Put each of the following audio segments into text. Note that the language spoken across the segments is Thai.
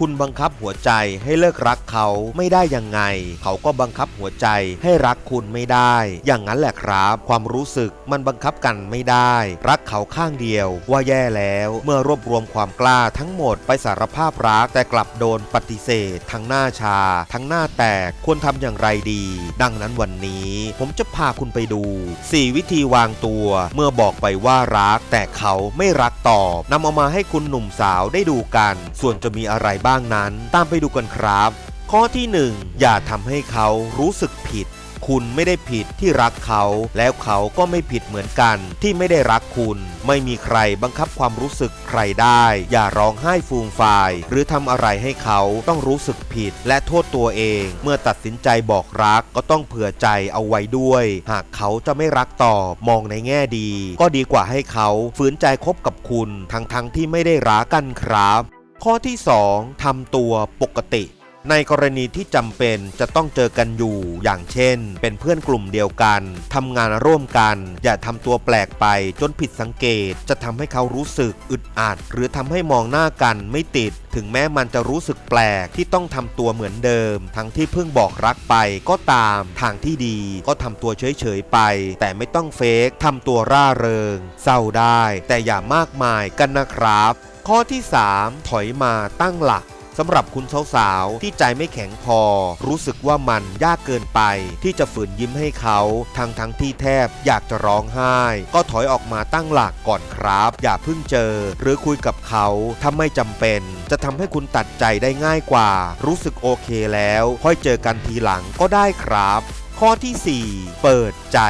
คุณบังคับหัวใจให้เลิกรักเขาไม่ได้ยังไง เขาก็บังคับหัวใจให้รักคุณไม่ได้ อย่างนั้นแหละครับ ความรู้สึกมันบังคับกันไม่ได้ รักเขาข้างเดียวว่าแย่แล้ว เมื่อรวบรวมความกล้าทั้งหมดไปสารภาพรักแต่กลับโดนปฏิเสธ ทั้งหน้าชา ทั้งหน้าแตกควรทำอย่างไรดี ดังนั้นวันนี้ ผมจะพาคุณไปดู 4 วิธีวางตัว เมื่อบอกไปว่ารักแต่เขาไม่รักตอบนำเอามาให้คุณหนุ่มสาวได้ดูกัน ส่วนจะมีอะไรบ้างนั้น ตามไปดูกันครับ ข้อที่ 1 อย่าทำให้เขารู้สึกผิด คุณไม่ได้ผิดที่รักเขา แล้วเขาก็ไม่ผิดเหมือนกัน ที่ไม่ได้รักคุณ ไม่มีใครบังคับความรู้สึกใครได้ อย่าร้องไห้ฟูมฟาย หรือทำอะไรให้เขาต้องรู้สึกผิด และโทษตัวเอง เมื่อตัดสินใจบอกรักก็ต้องเผื่อใจเอาไว้ด้วย หากเขาจะไม่รักตอบมองในแง่ดี ก็ดีกว่าให้เขาฝืนใจคบกับคุณ ทั้งๆทที่ไม่ได้รักกันครับ ข้อที่ 2ทำตัวปกติ ในกรณีที่จำเป็นจะต้องเจอกันอยู่อย่างเช่น เป็นเพื่อนกลุ่มเดียวกันทำงานร่วมกัน อย่าทำตัวแปลกไปจนผิดสังเกต จะทำให้เขารู้สึกอึดอัด หรือทำให้มองหน้ากันไม่ติด ถึงแม้มันจะรู้สึกแปลกที่ต้องทำตัวเหมือนเดิม ทั้งที่เพิ่งบอกรักไปก็ตามทางที่ดี ก็ทำตัวเฉยๆไป แต่ไม่ต้องเฟกทำตัวร่าเริง เศร้าได้ แต่อย่ามากมายกันนะครับ ข้อที่ 3 ถอยมาตั้งหลักสำหรับคุณสาวๆ ที่ใจไม่แข็งพอ รู้สึกว่ามันยากเกินไป ที่จะฝืนยิ้มให้เขาทั้งทั้งที่แทบอยากจะร้องไห้ ก็ถอยออกมาตั้งหลักก่อนครับ อย่าเพิ่งเจอ หรือคุยกับเขาถ้าไม่จำเป็น จะทำให้คุณตัดใจได้ง่ายกว่า รู้สึกโอเคแล้ว ค่อยเจอกันทีหลังก็ได้ครับ ข้อทีสี่4 เปิดใจ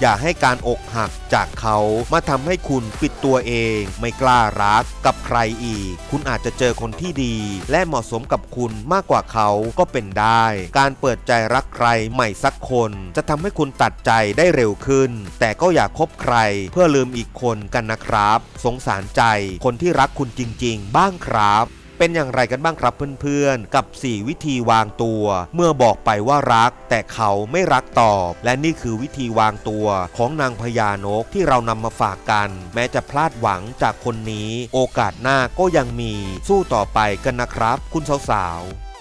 อย่าให้การอกหักจากเขามาทำให้คุณปิดตัวเอง ไม่กล้ารักกับใครอีก คุณอาจจะเจอคนที่ดี และเหมาะสมกับคุณมากกว่าเขาก็เป็นได้ การเปิดใจรักใครใหม่สักคน จะทำให้คุณตัดใจได้เร็วขึ้น แต่ก็อย่าคบใครเพื่อลืมอีกคนกันนะครับ สงสารใจคนที่รักคุณจริง ๆ บ้างครับ เป็นอย่างไรกันบ้างครับเพื่อนๆ กับ 4 วิธีวางตัว เมื่อบอกไปว่ารัก แต่เขาไม่รักตอบ และนี่คือวิธีวางตัวของนางพญานกที่เรานำมาฝากกัน แม้จะพลาดหวังจากคนนี้ โอกาสหน้าก็ยังมีสู้ต่อไปกันนะครับ คุณสาวๆ